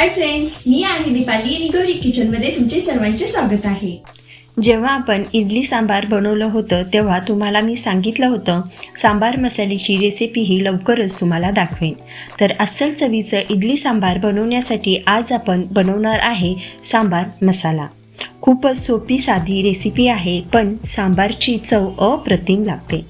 Hi friends मी आहे दीपाली आणि गौरी किचनमध्ये तुमचे सर्वांचे स्वागत आहे. जेव्हा आपण इडली सांबार बनवलं होतं तेव्हा तुम्हाला मी सांगितलं होतं सांबार मसाल्याची रेसिपी ही लवकरच तुम्हाला दाखवेन. तर अस्सल चवीचं इडली सांबार बनवण्यासाठी आज आपण बनवणार आहे सांबार मसाला. खूपच सोपी साधी रेसिपी आहे पण सांबारची चव अप्रतिम लागते.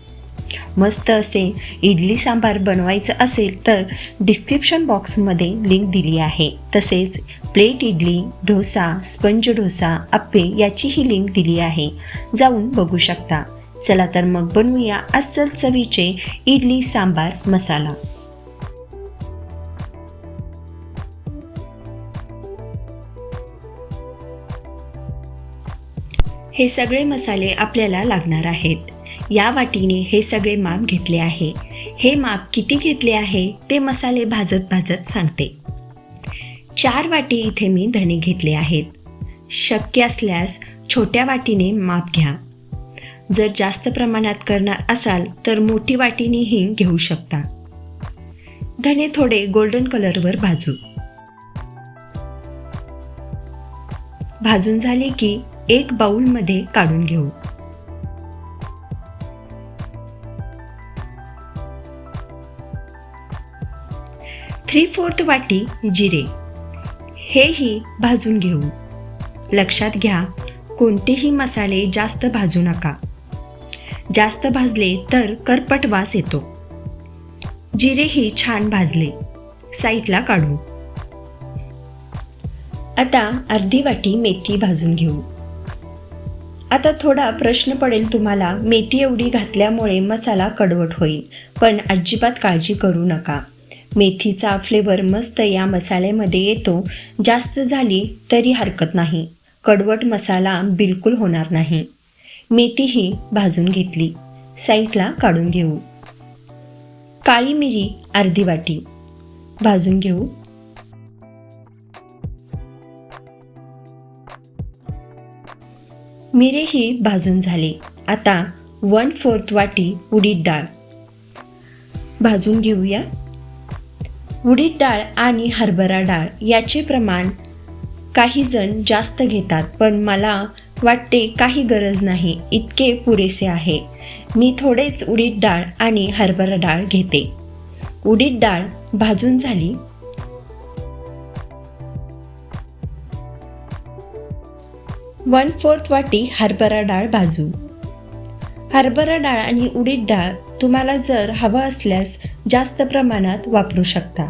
मस्त असे इडली सांबार बनवायचं असेल तर डिस्क्रिप्शन बॉक्समध्ये लिंक दिली आहे. तसेच प्लेट इडली डोसा स्पंज डोसा अप्पे याचीही लिंक दिली आहे. जाऊन बघू शकता. चला तर मग बनवूया अस्सल चवीचे इडली सांबार मसाला. हे सगळे मसाले आपल्याला लागणार आहेत. या वाटीने हे सगळे माप घेतले आहे. हे माप किती घेतले आहे ते मसाले भाजत भाजत सांगते. चार वाटी इथे मी धणे घेतले आहेत. शक्य असल्यास छोट्या वाटीने माप घ्या. जर जास्त प्रमाणात करणार असाल तर मोठी वाटीनेही घेऊ शकता. धणे थोडे गोल्डन कलरवर भाजू. भाजून झाले की एक बाऊलमध्ये काढून घेऊ. थ्री फोर्थ वाटी जिरे. हेही भाजून घेऊ. लक्षात घ्या कोणतेही मसाले जास्त भाजू नका. जास्त भाजले तर करपट वास येतो. जिरेही छान भाजले. साईडला काढू. आता अर्धी वाटी मेथी भाजून घेऊ. आता थोडा प्रश्न पडेल तुम्हाला मेथी एवढी घातल्यामुळे मसाला कडवट होईल पण अजिबात काळजी करू नका. मेथीचा फ्लेवर मस्त या मसाल्यामध्ये येतो. जास्त झाली तरी हरकत नाही. कडवट मसाला बिलकुल होणार नाही. मेथीही भाजून घेतली. साईडला काढून घेऊ. काळी मिरी अर्धी वाटी. भाजून घेऊ. मिरेही भाजून झाले. आता वन फोर्थ वाटी उडीद डाळ. भाजून घेऊया. उडीद डाळ आणि हरभरा डाळ याचे प्रमाण काही जण जास्त घेतात पण मला वाटते काही गरज नाही इतके पुरेसे आहे. मी थोडेच उडीद डाळ आणि हरभरा डाळ घेते. उडीद डाळ भाजून झाली. वन फोर्थ वाटी हरभरा डाळ भाजू. हरभरा डाळ आणि उडीद डाळ तुम्हाला जर हवं असल्यास जास्त प्रमाणात वापरू शकता.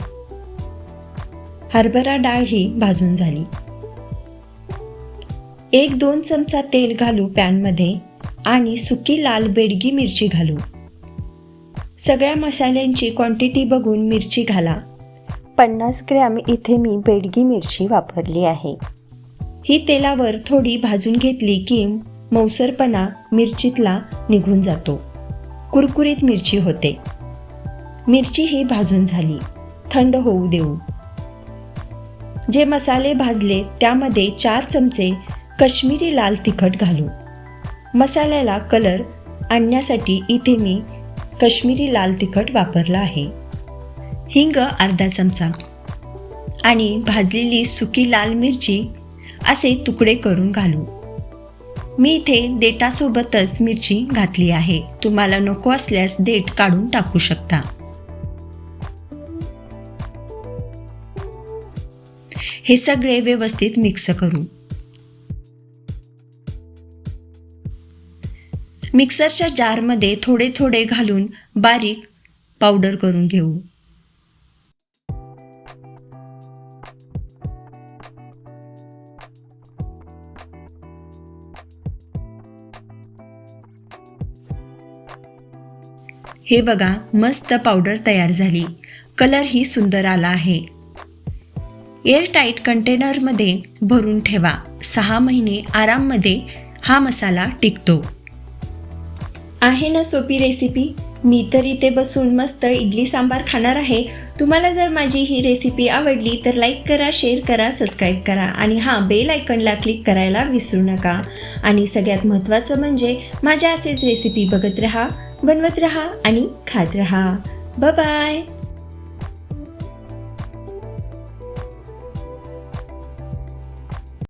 हरभरा डाळ ही भाजून झाली. एक दोन चमचा तेल घालू पॅनमध्ये आणि सुकी लाल बेडगी मिरची घालू. सगळ्या मसाल्यांची क्वांटिटी बघून मिरची घाला. पन्नास ग्रॅम इथे मी बेडगी मिरची वापरली आहे. ही तेलावर थोडी भाजून घेतली की मौसरपणा मिरचीतला निघून जातो. कुरकुरीत मिरची होते. मिरची ही भाजून झाली. थंड होऊ देऊ. जे मसाले भाजले त्यामध्ये चार चमचे कश्मीरी लाल तिखट घालू. मसाल्याला कलर आणण्यासाठी इथे मी कश्मीरी लाल तिखट वापरला आहे. हिंग अर्धा चमचा आणि भाजलेली सुकी लाल मिरची असे तुकडे करून घालू. मी इथे देटासोबतच मिरची घातली आहे. तुम्हाला नको असल्यास देठ काढून टाकू शकता. हे सगळे व्यवस्थित मिक्स करू. मिक्सरच्या जारमध्ये थोडे थोडे घालून बारीक पावडर करून घेऊ. हे बघा मस्त पावडर तयार झाली. कलर ही सुंदर आला आहे. एअरटाईट कंटेनरमध्ये भरून ठेवा. सहा महिने आराममध्ये हा मसाला टिकतो. आहे ना सोपी रेसिपी मी तर इथे बसून मस्त इडली सांबार खाणार आहे. तुम्हाला जर माझी ही रेसिपी आवडली तर लाईक करा शेअर करा सबस्क्राईब करा आणि हां बेल आयकनला क्लिक करायला विसरू नका. आणि सगळ्यात महत्त्वाचं म्हणजे माझ्या असेच रेसिपी बघत रहा बनवत रहा आणि खात रहा. बाय